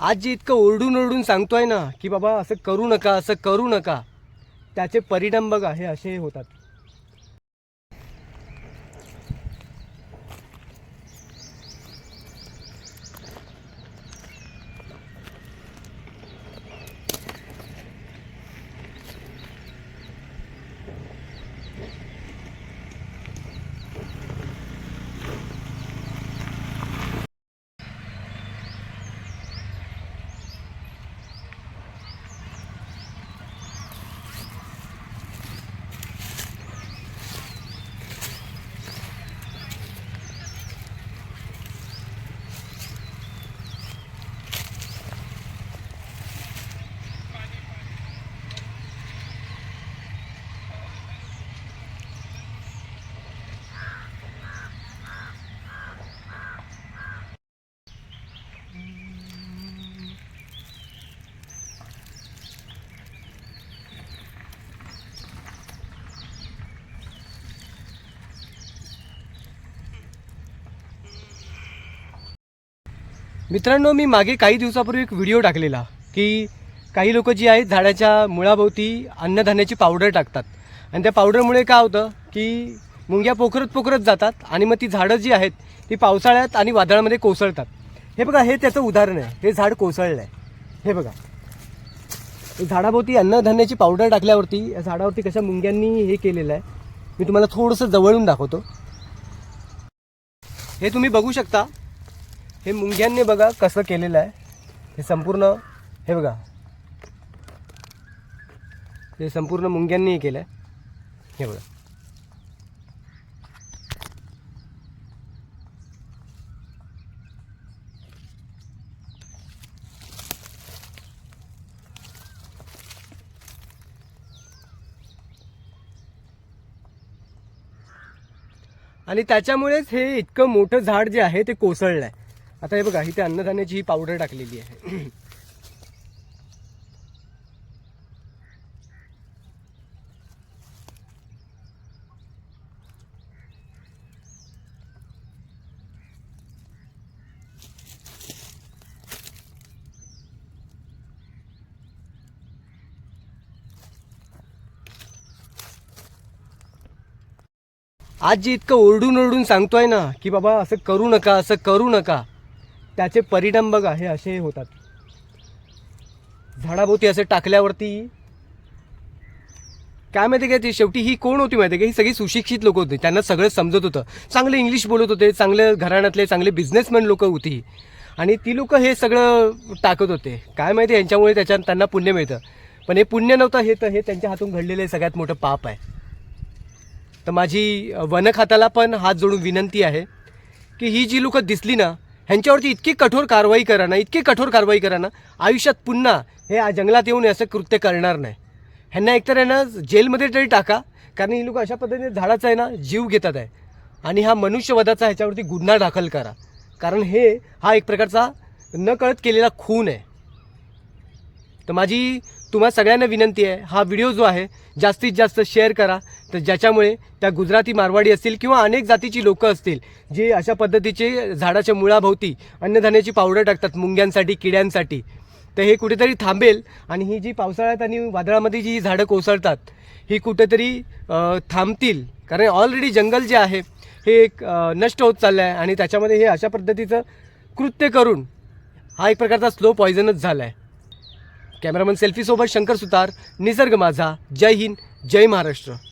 आज जे इतकं ओरडून ओरडून सांगतोय ना की बाबा असं करू नका असं करू नका. त्याचे परिणाम बघा हे असे होतात. मित्रांनो मी मागे काही दिवसापूर्वी एक व्हिडिओ टाकलेला की काही लोक जी आहेत झाडाच्या मुळाभोवती अन्नधान्याची पावडर टाकतात. आणि त्या पावडरमुळे काय होतं की मुंग्या पोखरत पोखरत जातात आणि मग ती झाडं जी आहेत ती पावसाळ्यात आणि वादळामध्ये कोसळतात. हे बघा हे त्याचं उदाहरण आहे. हे झाड कोसळलं आहे हे बघा. झाडाभोवती अन्नधान्याची पावडर टाकल्यावरती या झाडावरती कशा मुंग्यांनी हे केलेलं आहे मी तुम्हाला थोडंसं जवळून दाखवतो. हे तुम्ही बघू शकता. हे मुंग्यांनी बघा कसं केलेलं आहे. हे संपूर्ण हे बघा. हे संपूर्ण मुंग्यांनी हे केलं आहे हे बघा. आणि त्याच्यामुळेच हे इतकं मोठं झाड जे आहे ते कोसळलं आहे आता हे बघा इथे अन्नधान्याची ही पावडर टाकलेली आहे. आज जे इतकं ओरडून ओरडून सांगतोय ना की बाबा असं करू नका असं करू नका. त्याचे परिणाम बघा हे असे होतात. झाडाभोवती असं टाकल्यावरती काय माहिती का ते शेवटी ही कोण होती माहिती का ही सगळी सुशिक्षित लोक होती. त्यांना सगळं समजत होतं. चांगलं इंग्लिश बोलत होते चांगले घराण्यातले चांगले बिझनेसमॅन लोक होती. आणि ती लोक हे सगळं टाकत होते. काय माहिती यांच्यामुळे त्याच्यात त्यांना पुण्य मिळतं. पण हे पुण्य नव्हतं हे तर हे त्यांच्या हातून घडलेलं सगळ्यात मोठं पाप आहे. तर माझी वनखाताला पण हात जोडून विनंती आहे की ही जी लोकं दिसली ना ह्यांच्यावरती इतकी कठोर कारवाई करा ना इतकी कठोर कारवाई करा ना आयुष्यात पुन्हा हे जंगलात येऊन असं कृत्य करणार नाही. ह्यांना एकतर आहे ना जेलमध्ये तरी टाका कारण ही लोक अशा पद्धतीने झाडाचा आहे ना जीव घेतात आहे. आणि हा मनुष्यवधाचा ह्याच्यावरती गुन्हा दाखल करा. कारण हे हा एक प्रकारचा न कळत केलेला खून आहे. तर माझी तुम्हा सगळ्यांना विनंती आहे हा व्हिडिओ जो आहे जास्तीत जास्त शेअर करा. तर ज्याच्यामुळे त्या गुजराती मारवाडी असतील किंवा अनेक जातीची लोकं असतील जे अशा पद्धतीचे झाडाच्या मुळाभोवती अन्नधान्याची पावडर टाकतात मुंग्यांसाठी किड्यांसाठी तर हे कुठेतरी थांबेल आणि ही जी पावसाळ्यात आणि वादळामध्ये जी झाडं कोसळतात ही कुठेतरी थांबतील. कारण ऑलरेडी जंगल जे आहे हे एक नष्ट होत चाललं आहे आणि त्याच्यामध्ये हे अशा पद्धतीचं कृत्य करून हा एक प्रकारचा स्लो पॉयझनच झाला आहे कॅमेरामन सेल्फीसोबत शंकर सुतार निसर्ग माझा जय हिंद जय महाराष्ट्र.